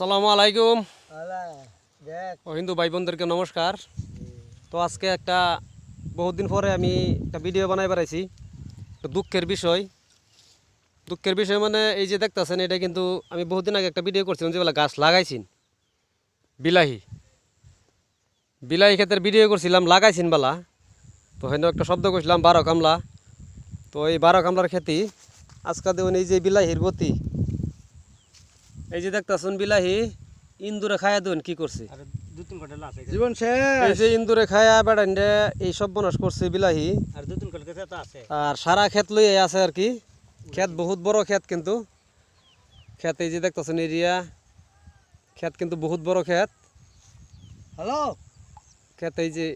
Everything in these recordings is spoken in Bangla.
আসসালামু আলাইকুম। আলা, ও হিন্দু ভাই বোনদেরকে নমস্কার। তো আজকে একটা বহুত দিন পরে আমি একটা ভিডিও বানাই বেড়াইছি। একটা দুঃখের বিষয়। দুঃখের বিষয় মানে এই যে দেখতেছেন এটা কিন্তু আমি বহুত দিন আগে একটা ভিডিও করছিলাম যেবেলা গাছ লাগাইছিন। বিলাহি। বিলাহি ক্ষেতের ভিডিও করছিলাম লাগাইছেন বেলা। তো হেন একটা শব্দ করছিলাম বারো কামলা। তো এই বারো কামলার খেতি আজকাল দেখুন এই যে বিলাহির গতি। এই যে দেখতেছেন বিলাহি ইন্দুরে খায়া দেন কি করছে? জীবন এই যে ইন্দুরে খায়া বেড়াইন্ডে এই সব বনাস করছে বিলাহি। আর সারা ক্ষেত লই আছে আর কি। ক্ষেত বহুত বড় ক্ষেত কিন্তু। ক্ষেত এই যে দেখতেছেন এরিয়া। ক্ষেত কিন্তু বহুত বড় ক্ষেত। হ্যালো? ক্ষেত এই যে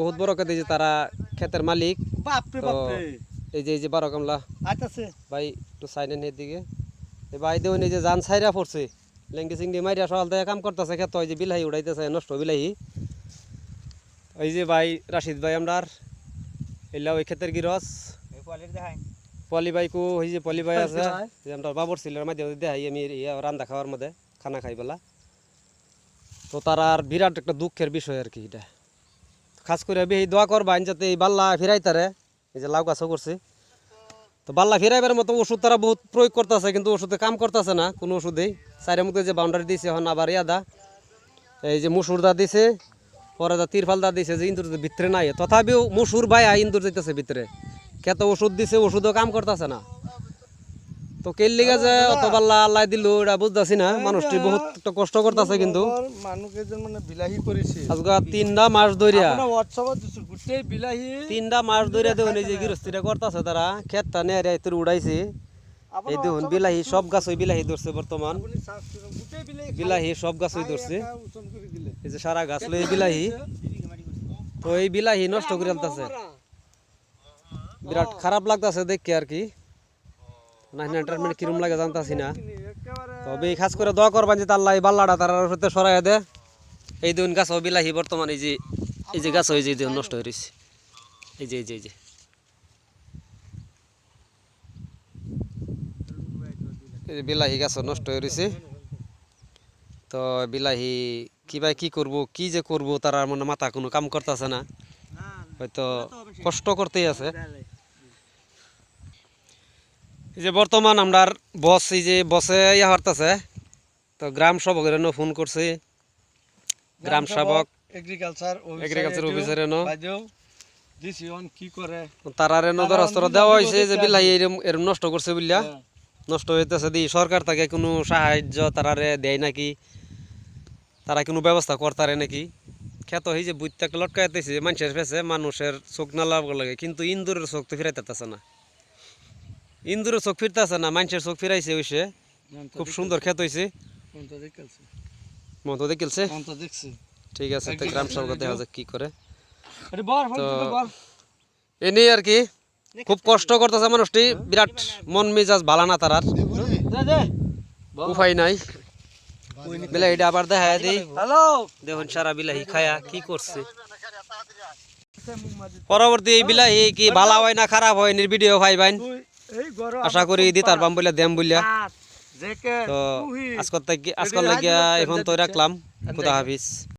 বহুত বড় ক্ষেত এই যে তারা ক্ষেতের মালিক। বাপরে বাপরে। এই যে এই যে বারো কামলা। আইতাছে। ভাই একটু সাইডেন দিকে। এই ভাই দেউন এই যে জান সাইরা পড়ছে। লেঙ্গি চিংড়ি মাইরা সকাল থেকে কাম করতেছে ক্ষেত ওই যে বিলাহি উড়াইতেছে নষ্ট বিলাহি। ওই যে ভাই রাশিদ ভাই আমরার এলা ওই ক্ষেতের গিরস। এই পলি বাইকু ওই যে পলি বাই আছে যে আমরা বাবর সিলের মাঝে দেখাই আমি রান্দা খাওয়ার মধ্যে খানা খাই বেলা। তো তার আর বিরাট একটা দুঃখের বিষয় আর কি এটা। খাস করে বেশি দোয়া করবা যাতে এই বাল্লা ফিরাই তারে এই যে লাউ গাছও করছে। তো বাল্লা ফিরাইবার মতো ওষুধ তারা বহুত প্রয়োগ করতেছে, কিন্তু ওষুধে কাম করতেছে না, কোনো ওষুধেই। চারের মধ্যে যে বাউন্ডারি দিয়েছে এখন আবার ইয়াদা এই যে মুসুর দা দিছে, পরে দা তিরফাল দা দিছে যে ইন্দুর ভিতরে নাই, তথাপিও মুসুর ভাইয়া ইন্দুর যেতেছে ভিতরে। খেতে ওষুধ দিছে, ওষুধও কাম করতেছে না। তো কেল লিগা যে অত পাল্লা আল্লাহ দিল এটা বুঝতেছি না। মানুষটি বহুত একটা কষ্ট করতেছে কিন্তু। মানুষকে যে মানে বিলাহি করেছে। আজকে তিনটা মাস ধরিয়া গোটেই বিলাহি। তিনটা মাস ধরিয়া দেখুন এই যে গৃহস্থিরা করতেছে তারা খেতটা নেয় তোর উড়াইছে। এই দেখুন বিলাহি সব গাছ ওই বিলাহি ধরছে বর্তমান। বিলাহি সব গাছ ওই ধরছে। এই যে সারা গাছ লই বিলাহি। তো এই বিলাহি নষ্ট করে আনতেছে বিরাট খারাপ লাগতেছে দেখে আর কি। নাইন কিরম লাগে জানতাছি না। তবে খাস করে দোয়া যে বাল্লাটা তার সাথে সরাই দে। এই গাছ বর্তমান এই যে এই যে গাছ এই যে নষ্ট হয়ে রয়েছে এই যে এই যে এই যে। বিলাহি গাছ নষ্ট হয়ে রয়েছে তো বিলাহি কিবা কি করব, কি যে করব, তার মানে মাথা কোনো কাম করতেছে না। হয়তো কষ্ট করতেই আছে। এই যে বর্তমান আমরার বস এই যে বসে ইয়া হরতাছে তো গ্রাম সভকের ফোন করছি। গ্রাম সেবক এগ্রিকালচার এগ্রিকালচার অফিসারে ন বাইদেউ দিছি অন কি করে? তারার নজর দেওয়া হয়েছে যে বিলাহি এরম এরম নষ্ট করছে বুঝলা হ্যাঁ। নষ্ট হইতেছে দি সরকার থেকে কোনো সাহায্য তারারে দেয় নাকি? তারা কোনো ব্যবস্থা করতারে নাকি? হই যে বুঝতে লটকাইতেছে মানুষের ফেসে মানুষের চোখ না লাভ লাগে কিন্তু ইন্দুরের চোখ তো ফিরাইতেছে না। ইন্দুরের চোখ ফিরতেছে না মানুষের চোখ ফিরাইছে হইছে খুব সুন্দর খেত তো মতো দেখছি। ঠিক আছে তো গ্রাম সভা দেখা যাক কি করে। আরে বল এনে আর কি খুব কষ্ট করতেছে মানুষটি বিরাট মন মেজাজ ভালো না তারার দে দে উপায় নাই। বিলাহিটা আবার দেখা দিই হ্যালো। দেখুন সারা বিলাহি খায়া কি করছে। পরবর্তী এই বিলাহি কি ভালো হয় না খারাপ হয় নির ভিডিও পাইবেন তুই এই গরম আশা করি দিতার বাম বলিয়া দেম বলিয়া তো আজকর থেকে আজকর লাগিয়া এখন তো রাখলাম। খুদা হাফিজ।